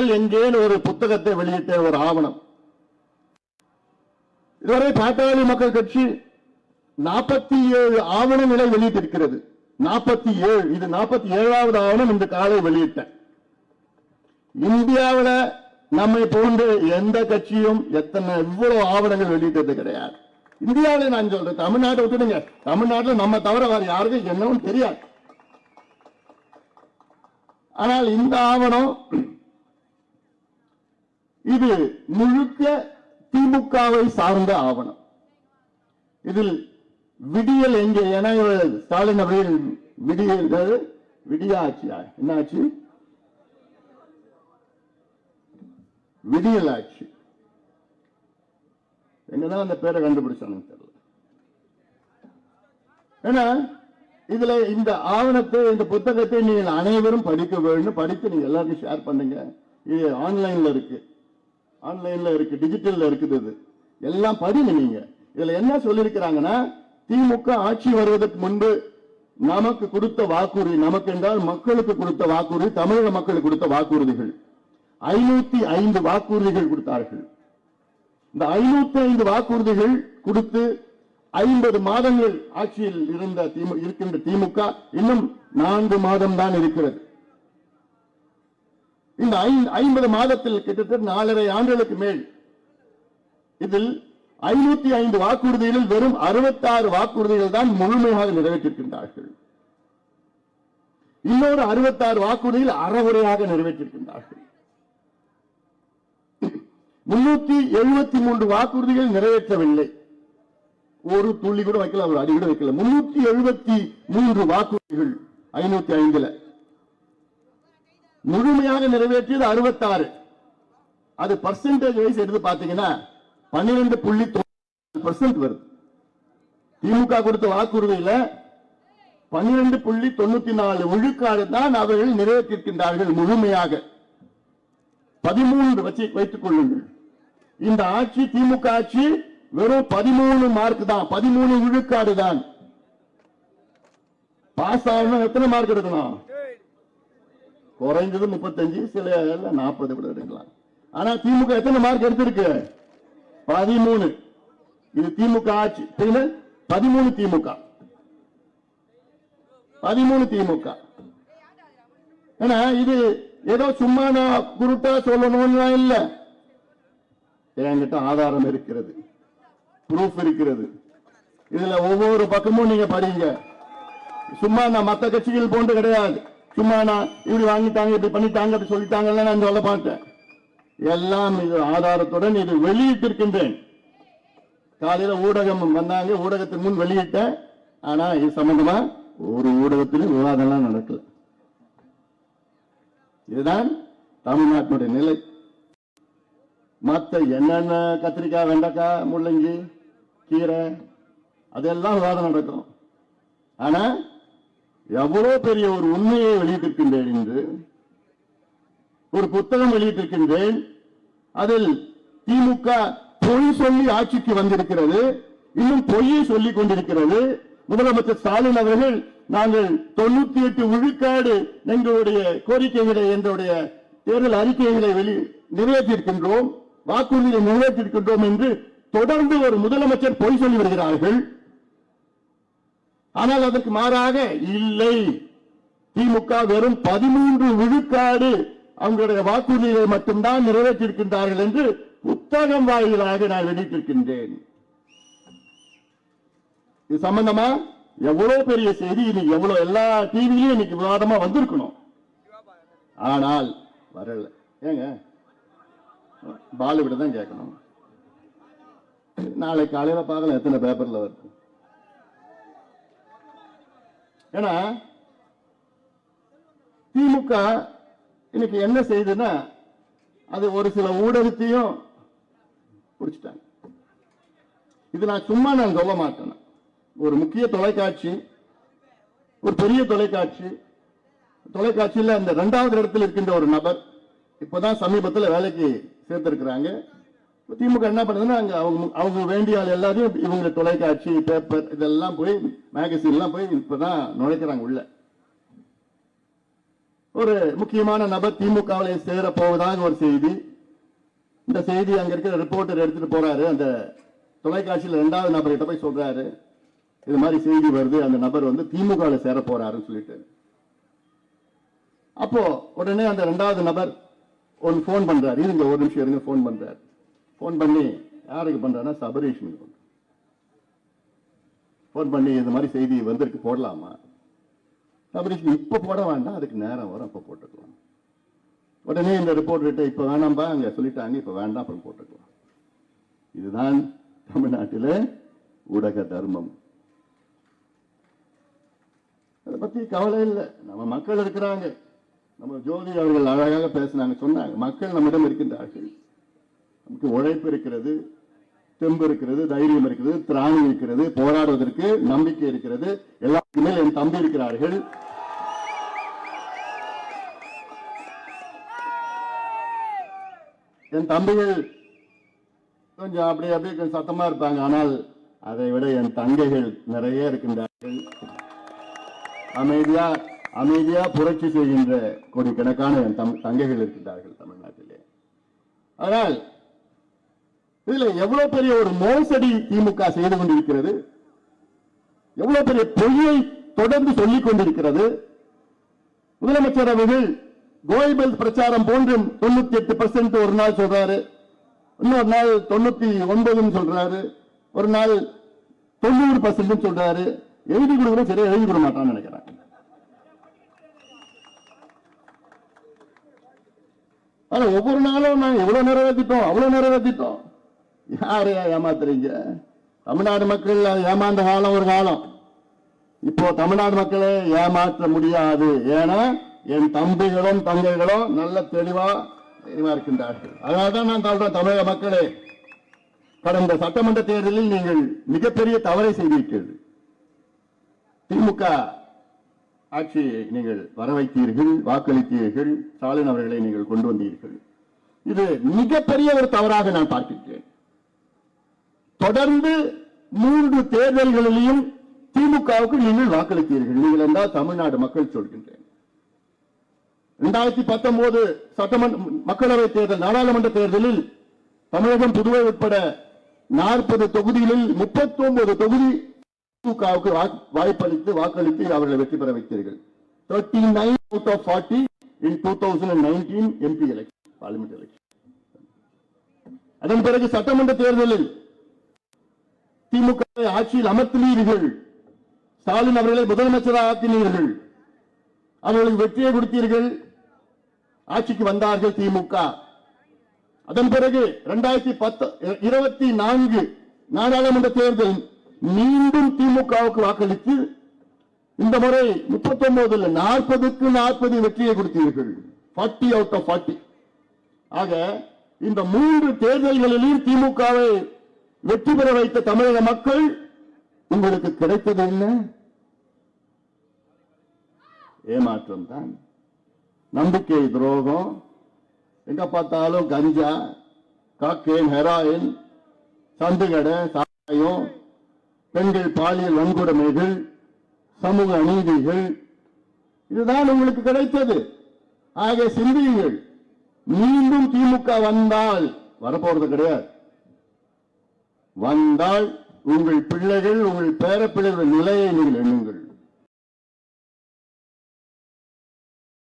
விடியல் எங்கேன்னு ஒரு புத்தகத்தை வெளியிட்ட ஒரு ஆவணம். இதுவரை பாட்டாளி மக்கள் கட்சி நாற்பத்தி ஏழு ஆவணங்களை வெளியிட்டிருக்கிறது. நாற்பத்தி ஏழு இது நாற்பத்தி ஏழாவது ஆவணம் இந்த காலை வெளியிட்ட இந்தியாவில் நம்மை போன்று எந்த கட்சியும் எத்தனை இவ்வளவு ஆவணங்கள் வெளியிட்டது கிடையாது. இந்தியாவில நான் சொல்றேன் தமிழ்நாட்டை விட்டுடுங்க. தமிழ்நாட்டில் நம்ம தவிர வேற யாருக்கும் என்னவும் தெரியாது. ஆனால் இந்த ஆவணம் இது முழுக்க திமுகவை சார்ந்த ஆவணம். இதில் விடியல் எங்கே? என ஸ்டாலின் அவர்கள் விடியல் விடிய ஆட்சியா என்ன ஆட்சி விடியல் ஆட்சி என்னதான் அந்த பேரை கண்டுபிடிச்சானு தெரியல. ஏன்னா இதுல இந்த ஆவணத்தை இந்த புத்தகத்தை நீங்கள் அனைவரும் படிக்க வேண்டும். படித்து நீங்க எல்லாருக்கும் ஷேர் பண்ணுங்க. இது ஆன்லைன்ல இருக்கு. ஆன்லைன்ல இருக்கு டிஜிட்டல்ல இருக்குது இது. எல்லாம் படிங்க நீங்க. இதுல என்ன சொல்லியிருக்கிறாங்கன்னா திமுக ஆட்சி வருவதற்கு முன்பு நமக்கு கொடுத்த வாக்குறுதி நமக்கு என்றால் மக்களுக்கு கொடுத்த வாக்குறுதி தமிழக மக்களுக்கு கொடுத்த வாக்குறுதிகள். ஐநூத்தி ஐந்து வாக்குறுதிகள் கொடுத்தார்கள். இந்த ஐநூத்தி ஐந்து வாக்குறுதிகள் கொடுத்து ஐம்பது மாதங்கள் ஆட்சியில் இருந்த திமு இருக்கின்ற திமுக இன்னும் நான்கு மாதம் தான் இருக்கிறது. இந்த ஐம்பது மாதத்தில் கிட்டத்தட்ட நாலரை ஆண்டுகளுக்கு மேல் இதில் ஐநூத்தி ஐந்து வாக்குறுதிகளில் வெறும் அறுபத்தாறு வாக்குறுதிகள் தான் முழுமையாக நிறைவேற்றிருக்கின்றார்கள். இன்னொரு அறுபத்தாறு வாக்குறுதிகள் அறகுறையாக நிறைவேற்றிருக்கின்றார்கள். முன்னூத்தி எழுபத்தி மூன்று வாக்குறுதிகள் நிறைவேற்றவில்லை. ஒரு துள்ளி கூட வைக்கல ஒரு அடி கூட வைக்கல. முன்னூத்தி எழுபத்தி மூன்று வாக்குறுதிகள் ஐநூத்தி ஐந்துல. முழுமையாக நிறைவேற்றியது அறுபத்தாறு. அது பர்சன்டேஜ் வைஸ் எடுத்து பார்த்தீங்கன்னா பன்னிரெண்டு புள்ளி பர்சன்ட் வருது. திமுக கொடுத்த வாக்குறுதியில பன்னிரண்டு புள்ளி தொண்ணூத்தி நாலு விழுக்காடு தான் அவர்கள் நிறைவேற்றிருக்கின்றார்கள் முழுமையாக. பதிமூன்று வச்சு வைத்துக் கொள்ளுங்கள். இந்த ஆட்சி திமுக ஆட்சி வெறும் பதிமூணு மார்க் தான். பதிமூணு விழுக்காடு தான். பாஸ் ஆகணும் எத்தனை மார்க் எடுக்கணும் குறைஞ்சது முப்பத்தஞ்சு சில நாற்பது கூட எடுக்கலாம். ஆனா திமுக எத்தனை மார்க் எடுத்திருக்கு? பதிமூணு. இது திமுக ஆட்சி. பதிமூணு திமுக. பதிமூணு திமுக. ஏன்னா இது ஏதோ சும்மா நான் குருட்டா சொல்லணும்னு இல்ல. என்கிட்ட ஆதாரம் இருக்கிறது. ப்ரூஃப் இருக்கிறது. இதுல ஒவ்வொரு பக்கமும் நீங்க படிங்க. சும்மா நான் மத்த கட்சிகள் போன்று கிடையாது. சும்மா நான் இப்படி வாங்கிட்டாங்க இப்படி பண்ணிட்டாங்க அப்படி சொல்லிட்டாங்கல்ல நான் சொல்ல மாட்டேன் எல்லாம் இது ஆதாரத்துடன் இது வெளியிட்டிருக்கின்றேன். காலையில ஊடகம் வந்தாங்க ஊடகத்துக்கு முன் வெளியிட்டேன். ஆனா இது சம்பந்தமா ஒரு ஊடகத்திலும் விவாதம்லாம் நடக்கல. இதுதான் தமிழ்நாட்டினுடைய நிலை. மற்ற என்னென்ன கத்திரிக்காய் வெண்டைக்காய் முள்ளங்கி கீரை அதெல்லாம் விவாதம் நடக்கும். ஆனா எவ்வளவு பெரிய ஒரு உண்மையை வெளியிட்டிருக்கின்றேன் என்று ஒரு புத்தகம் வெளியிட்டிருக்கின்றேன். அதில் திமுக பொய் சொல்லி ஆட்சிக்கு வந்திருக்கிறது இன்னும் பொய்யை சொல்லிக் கொண்டிருக்கிறது. முதலமைச்சர் ஸ்டாலின் அவர்கள் நாங்கள் தொண்ணூத்தி எட்டு விழுக்காடு எங்களுடைய கோரிக்கைகளை எங்களுடைய தேர்தல் அறிக்கைகளை வெளி நிறைவேற்றியிருக்கின்றோம் வாக்குறுதியை நிறைவேற்றியிருக்கின்றோம் என்று தொடர்ந்து ஒரு முதலமைச்சர் பொய் சொல்லி வருகிறார்கள். ஆனால் அதற்கு மாறாக இல்லை. திமுக வெறும் பதிமூன்று விழுக்காடு அவங்களுடைய வாக்குறுதிகளை மட்டும்தான் நிறைவேற்றியிருக்கின்றார்கள் என்று புத்தகம் வாயிலாக நான் வெளியிட்டிருக்கின்றேன். இது சம்பந்தமா? எவ்வளவு பெரிய செய்தி இன்னைக்கு எவ்வளவு எல்லா டிவிலையும் இன்னைக்கு விவாதமா வந்திருக்கணும். ஆனால் வரல. ஏங்க? பாலிவுட் தான் கேட்கணும். நாளை காலையில பார்க்கலாம் எத்தனை பேப்பர்ல வருது? ஏன்னா திமுக இன்னைக்கு என்ன செய்யுதுன்னா அது ஒரு சில ஊடகத்தையும் பிடிச்சிட்டாங்க. இது நான் சும்மா நான் சொல்ல மாட்டேன். ஒரு முக்கிய தொலைக்காட்சி ஒரு பெரிய தொலைக்காட்சி தொலைக்காட்சியில் அந்த ரெண்டாவது இடத்தில் இருக்கின்ற ஒரு நபர் இப்போதான் சமீபத்தில் வேலைக்கு சேர்த்திருக்கிறாங்க. திமுக என்ன பண்ணுதுன்னா அங்க அவங்க அவங்க வேண்டிய ஆள் எல்லாரையும் இவங்க தொலைக்காட்சி பேப்பர் இதெல்லாம் போய் மேகசின் எல்லாம் போய் இப்பதான் நுழைக்கிறாங்க உள்ள. ஒரு முக்கியமான நபர் திமுகவில் சேர போவதாக ஒரு செய்தி. இந்த செய்தி அங்க இருக்கிற ரிப்போர்ட்டர் எடுத்துட்டு போறாரு. அந்த தொலைக்காட்சியில் இரண்டாவது நபர்கிட்ட போய் சொல்றாரு. இது மாதிரி செய்தி வருது. அந்த நபர் வந்து திமுகவில் சேர போறாருன்னு சொல்லிட்டு. அப்போ உடனே அந்த ரெண்டாவது நபர் ஒன்று ஃபோன் பண்றாரு. இருங்க ஒரு நிமிஷம் இருங்க ஃபோன் பண்றாரு. ஃபோன் பண்ணி யாருக்கு பண்றாருன்னா சபரீஷனுக்கு ஃபோன் பண்ணி இந்த மாதிரி செய்தி வந்திருக்கு போடலாமா? சபரீஷ்மி இப்போ போட வேண்டாம் அதுக்கு நேரம் வரும் அப்போ போட்டுக்கலாம். உடனே இந்த ரிப்போர்ட்டர்கிட்ட இப்ப வேணாம்பா அங்கே சொல்லிட்டாங்க இப்போ வேண்டாம் அப்புறம் போட்டுக்கலாம். இதுதான் தமிழ்நாட்டில் ஊடக தர்மம். அதை பத்தி கவலை இல்லை. நம்ம மக்கள் இருக்கிறாங்க. நம்ம ஜோதி அவர்கள் அழகாக பேசினாங்க சொன்னாங்க மக்கள் நம்மிடம் இருக்கின்றார்கள். உழைப்பு இருக்கிறது தெம்பு இருக்கிறது தைரியம் இருக்கிறது திராணி இருக்கிறது போராடுவதற்கு நம்பிக்கை இருக்கிறது. எல்லாத்துக்கு மேல் என் தம்பி இருக்கிறார்கள். என் தம்பிகள் கொஞ்சம் அப்படியே அப்படியே கொஞ்சம் சத்தமா இருப்பாங்க. ஆனால் அதை விட என் தங்கைகள் நிறைய இருக்கின்றார்கள். அமைதியா அமைதியா புரட்சி செய்கின்ற கோடிக்கணக்கான என் தம் தங்கைகள் இருக்கின்றார்கள் தமிழ்நாட்டிலே. ஆனால் இதுல எவ்வளவு பெரிய ஒரு மோசடி திமுக செய்து கொண்டிருக்கிறது? எவ்வளவு பெரிய பொய்யை தொடர்ந்து சொல்லிக் கொண்டிருக்கிறது? முதலமைச்சர் அவர்கள் கோயபெல் பிரச்சாரம் போன்றும் தொண்ணூத்தி எட்டு பர்சன்ட் ஒரு நாள் சொல்றாரு. இன்னொரு நாள் தொண்ணூத்தி ஒன்பதுன்னு சொல்றாரு. ஒரு நாள் தொண்ணூறு பர்சன்ட் சொல்றாரு. எழுதி கொடுக்கணும் சரியா எழுதி கொடுக்க மாட்டான்னு நினைக்கிறேன். ஆனா ஒவ்வொரு நாளும் நாங்க எவ்வளவு நிறைவேற்றிட்டோம் அவ்வளவு நிறைவேற்றிட்டோம் யாரையா ஏமாத்துறீங்க? தமிழ்நாடு மக்கள் ஏமாந்த காலம் ஒரு காலம். இப்போ தமிழ்நாடு மக்களை ஏமாற்ற முடியாது. ஏன்னா என் தம்பிகளும் தங்கைகளும் நல்ல தெளிவா தெளிவா இருக்கின்றார்கள். அதனால்தான் நான் சொல்றேன் தமிழக மக்களே கடந்த சட்டமன்ற தேர்தலில் நீங்கள் மிகப்பெரிய தவறை செய்தீர்கள். திமுக ஆட்சியை நீங்கள் வர வைத்தீர்கள் வாக்களித்தீர்கள் ஸ்டாலின் அவர்களை நீங்கள் கொண்டு வந்தீர்கள். இது மிகப்பெரிய ஒரு தவறாக நான் பார்க்கிறேன் தொடர்ந்து மூன்று தேர்தல்களிலையும் திமுகவுக்கு நீங்கள் வாக்களித்தீர்கள். நீங்கள் என்றால் தமிழ்நாடு மக்கள் சொல்கின்றேன். இரண்டாயிரத்தி பத்தொன்பது சட்டமன்ற மக்களவை தேர்தல் நாடாளுமன்ற தேர்தலில் தமிழகம் புதுவை உட்பட நாற்பது தொகுதிகளில் முப்பத்தி ஒன்பது தொகுதி திமுகவுக்கு வாய்ப்பளித்து வாக்களித்து அவர்களை வெற்றி பெற வைத்தீர்கள். Thirty nine out of forty in two thousand nineteen MP election parliament election அதன் பிறகு சட்டமன்ற தேர்தலில் திமுக ஆட்சியில் அமர்த்தினீர்கள். ஸ்டாலின் அவர்களை முதலமைச்சராக ஆக்கினீர்கள். அவர்களுக்கு வெற்றியை கொடுத்தீர்கள். ஆட்சிக்கு வந்தார்கள் திமுக. அதன் பிறகு இரண்டாயிரத்தி பத்து இருபத்தி நான்கு நாடாளுமன்ற தேர்தல் மீண்டும் திமுகவுக்கு வாக்களித்து இந்த முறை முப்பத்தி ஒன்பதுல நாற்பதுக்கு நாற்பது வெற்றியை கொடுத்தீர்கள். ஃபார்ட்டி அவுட் ஆஃப் ஃபார்ட்டி ஆக இந்த மூன்று தேர்தல்களிலும் திமுகவை வெற்றி பெற வைத்த தமிழக மக்கள் உங்களுக்கு கிடைத்தது என்ன? ஏமாற்றம் தான். நம்பிக்கை துரோகம். எங்க பார்த்தாலும் கஞ்சா காக்கேன் ஹெராயின் சந்துகடை சாயம் பெண்கள் பாலியல் வன்கொடுமைகள் சமூக அநீதிகள். இதுதான் உங்களுக்கு கிடைத்தது. ஆக சிந்தியுங்கள். மீண்டும் திமுக வந்தால் வரப்போறது கிடையாது. வந்தால் உங்கள் பிள்ளைகள் உங்கள் பேரப்பிள்ளைகள் நிலையை நீங்கள் எண்ணுங்கள்.